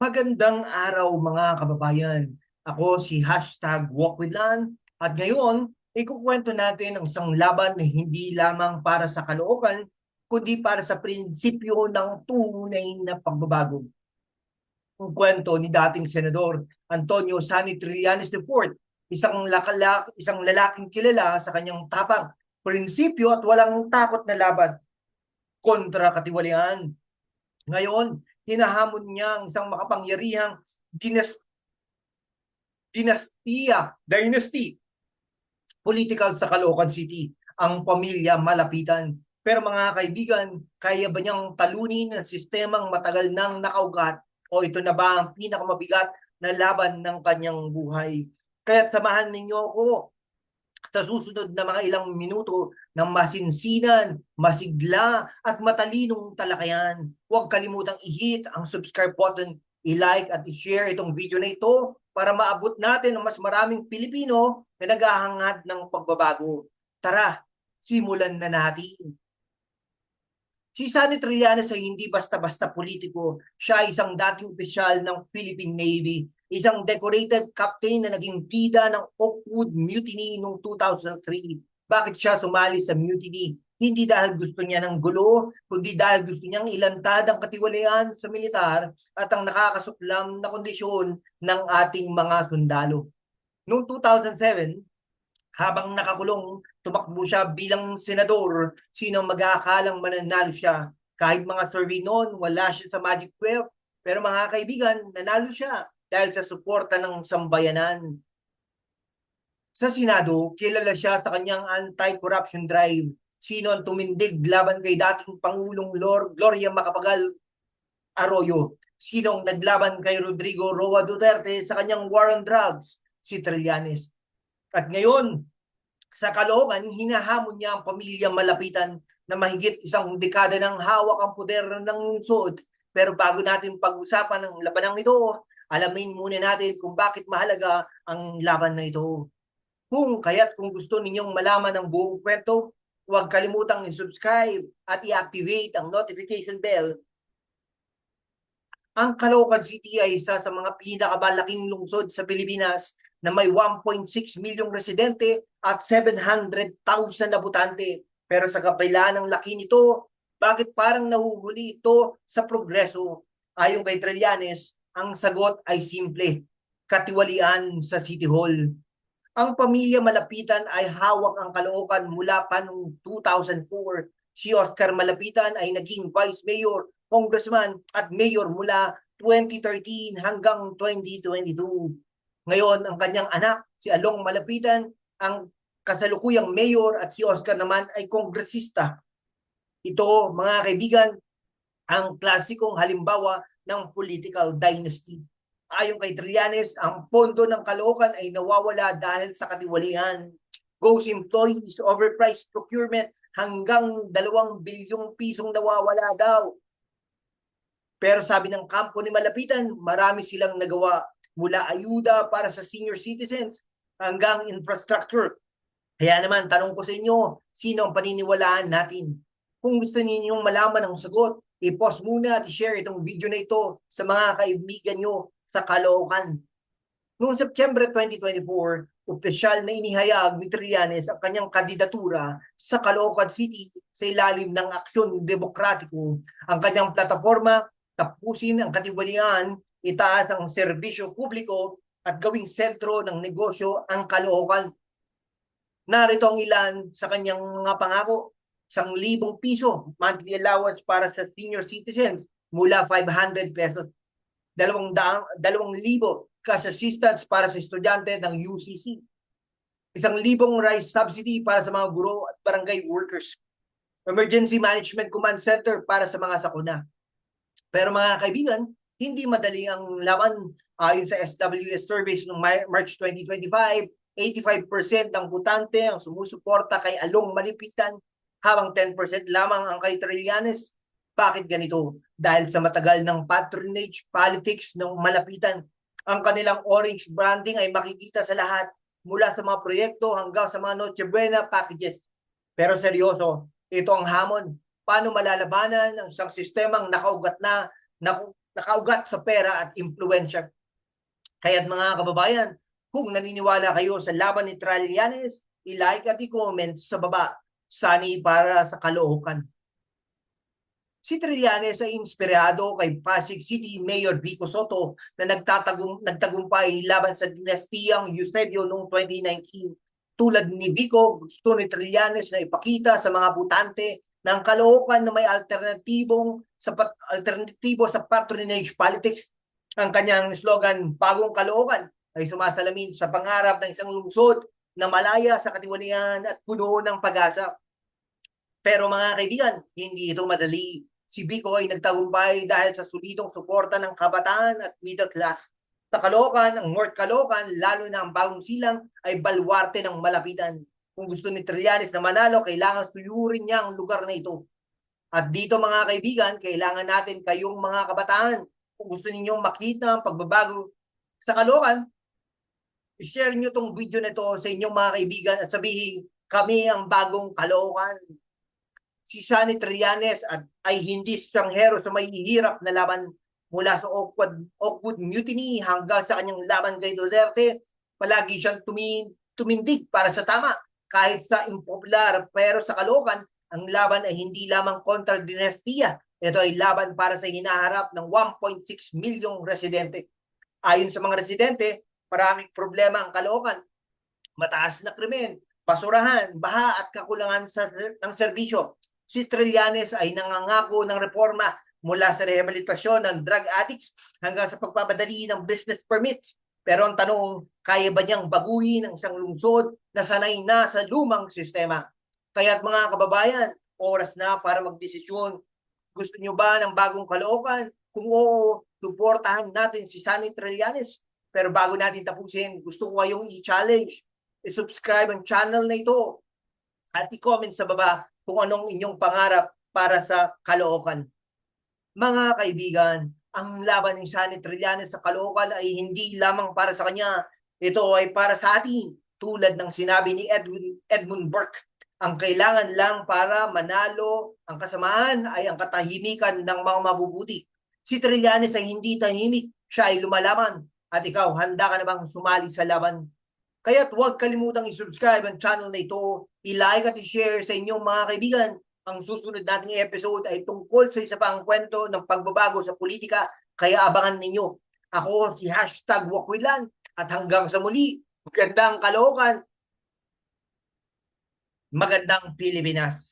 Magandang araw mga kababayan. Ako si hashtag Walkwithlan at ngayon ikukwento natin ang isang laban na hindi lamang para sa kalookan kundi para sa prinsipyo ng tunay na pagbabago. Ang kwento ni dating Senador Antonio Sani Trillanes IV, isang, lakala, isang lalaking kilala sa kanyang tapang, prinsipyo at walang takot na laban kontra katiwalian. Ngayon, hinahamon niya ang isang makapangyarihang dinas dinastiya, dynasty, political sa Caloocan City, ang pamilya malapitan. Pero mga kaibigan, kaya ba niyang talunin ang sistemang matagal nang nakaugat o ito na ba ang pinakamabigat na laban ng kanyang buhay? Kaya't samahan ninyo ako sa susunod na mga ilang minuto ng masinsinan, masigla at matalinong talakayan. Huwag kalimutang i-hit ang subscribe button, i-like at i-share itong video na ito para maabot natin ang mas maraming Pilipino na naghahangad ng pagbabago. Tara, simulan na natin. Si Sunny Trillanes ay hindi basta-basta politiko. Siya ay isang dating opisyal ng Philippine Navy, isang decorated captain na naging tida ng Oakwood Mutiny noong 2003. Bakit siya sumali sa mutiny? Hindi dahil gusto niya ng gulo, kundi dahil gusto niyang ilantad ang katiwalian sa militar at ang nakakasuklam na kondisyon ng ating mga sundalo. Noong 2007, habang nakakulong, tumakbo siya bilang senador. Sino mag-aakalang mananalo siya? Kahit mga survey noon, wala siya sa Magic 12. Pero mga kaibigan, nanalo siya dahil sa suporta ng sambayanan. Sa Senado, kilala siya sa kanyang anti-corruption drive. Sino ang tumindig laban kay dating Pangulong Lord Gloria Macapagal Arroyo? Sino ang naglaban kay Rodrigo Roa Duterte sa kanyang war on drugs? Si Trillanes. At ngayon, sa Caloocan, hinahamon niya ang pamilya malapitan na mahigit isang dekada ng hawak ang poder ng lungsod. Pero bago natin pag-usapan ang labanang ito, alamin muna natin kung bakit mahalaga ang laban na ito. Kung kaya't kung gusto ninyong malaman ang buong kwento, huwag kalimutang i-subscribe at i-activate ang notification bell. Ang Caloocan City ay isa sa mga pinakamalaking lungsod sa Pilipinas na may 1.6 milyong residente at 700,000 na butante. Pero sa kabila ng laki nito, bakit parang nahuhuli ito sa progreso? Ayon kay Trillanes, ang sagot ay simple, katiwalian sa City Hall. Ang pamilya Malapitan ay hawak ang Caloocan mula pa noong 2004. Si Oscar Malapitan ay naging Vice Mayor, Congressman at Mayor mula 2013 hanggang 2022. Ngayon, ang kanyang anak, si Along Malapitan, ang kasalukuyang mayor at si Oscar naman ay kongresista. Ito, mga kaibigan, ang klasikong halimbawa ng political dynasty. Ayon kay Trillanes, ang pondo ng Caloocan ay nawawala dahil sa katiwalian. Ghost employees, overpriced procurement, hanggang dalawang bilyong pisong nawawala daw. Pero sabi ng kampo ni Malapitan, marami silang nagawa mula ayuda para sa senior citizens hanggang infrastructure. Kaya naman, tanong ko sa inyo, sino ang paniniwalaan natin? Kung gusto ninyong malaman ang sagot, i-post muna at i-share itong video na ito sa mga kaibigan nyo sa Caloocan. Noong September 2024, opisyal na inihayag ni Trillanes ang kanyang kandidatura sa Caloocan City sa ilalim ng Aksyon Demokratiko. Ang kanyang plataforma, tapusin ang katiwalian, itaas ang serbisyo publiko at gawing sentro ng negosyo ang Caloocan. Narito ang ilan sa kanyang mga pangako. Isang libong piso monthly allowance para sa senior citizens mula 500 pesos. Dalawang, daang, dalawang libo cash assistance para sa estudyante ng UCC. Isang libong rice subsidy para sa mga guro at barangay workers. Emergency Management Command Center para sa mga sakuna. Pero mga kaibigan, hindi madali ang laban ayon sa SWS surveys noong March 2025 85% ng butante ang sumusuporta kay Along Malipitan habang 10% lamang ang kay Trillanes. Bakit ganito? Dahil sa matagal ng patronage politics ng Malapitan, ang kanilang orange branding ay makikita sa lahat mula sa mga proyekto hanggang sa mga Noche Buena packages. Pero seryoso, ito ang hamon. Paano malalabanan ang isang sistemang nakaugat na, na nakaugat sa pera at impluensya. Kaya't mga kababayan, kung naniniwala kayo sa laban ni Trillanes, i-like at i-comment sa baba. Sani para sa Caloocan. Si Trillanes ay inspirado kay Pasig City Mayor Vico Soto na nagtagumpay laban sa dinastiyang Eusebio noong 2019. Tulad ni Vico, gusto ni Trillanes na ipakita sa mga butante ng Caloocan na may alternatibong sa alternatibo sa patronage politics. Ang kanyang slogan, Bagong Caloocan, ay sumasalamin sa pangarap ng isang lungsod na malaya sa katiwalian at puno ng pag-asa. Pero mga kaibigan, hindi ito madali. Si Vico ay nagtagumpay dahil sa solidong suporta ng kabataan at middle class. Sa Caloocan, ang North Caloocan, lalo na ang bagong silang, ay balwarte ng malapitan. Kung gusto ni Trillanes na manalo, kailangan suyurin niya ang lugar na ito. At dito mga kaibigan, kailangan natin kayong mga kabataan. Kung gusto ninyong makita ang pagbabago sa Caloocan, i-share nyo tong video na ito sa inyong mga kaibigan at sabihin, kami ang bagong Caloocan si Sunny Trillanes at ay hindi stranghero sa may hirap na laban mula sa Oakwood, Oakwood Mutiny hanggang sa kanyang laban kay Duterte. Palagi siyang tumin, tumindig para sa tama kahit sa impopular pero sa Caloocan ang laban ay hindi lamang kontra dinastiya. Ito ay laban para sa hinaharap ng 1.6 milyong residente. Ayon sa mga residente, maraming problema ang Caloocan. Mataas na krimen, basurahan, baha at kakulangan sa, ng serbisyo si Trillanes ay nangangako ng reforma mula sa rehabilitasyon ng drug addicts hanggang sa pagpapadali ng business permits. Pero ang tanong, kaya ba niyang baguhin ang isang lungsod na sanay na sa lumang sistema? Kaya't mga kababayan, oras na para magdesisyon. Gusto niyo ba ng bagong Caloocan? Kung oo, suportahan natin si Sunny Trillanes. Pero bago natin tapusin, gusto ko kayong i-challenge. I-subscribe ang channel na ito at i-comment sa baba kung anong inyong pangarap para sa Caloocan. Mga kaibigan, ang laban ni Sunny Trillanes sa Caloocan ay hindi lamang para sa kanya. Ito ay para sa atin. Tulad ng sinabi ni Edwin, Edmund Burke, ang kailangan lang para manalo ang kasamaan ay ang katahimikan ng mga mabubuti. Si Trillanes ay hindi tahimik, siya ay lumalaman. At ikaw, handa ka na bang sumali sa laban Kaya't huwag kalimutang i-subscribe ang channel na ito, i-like at i-share sa inyong mga kaibigan. Ang susunod nating episode ay tungkol sa isa pang kwento ng pagbabago sa politika, kaya abangan ninyo. Ako si hashtag Wakwilan at hanggang sa muli, magandang kalokan, magandang Pilipinas.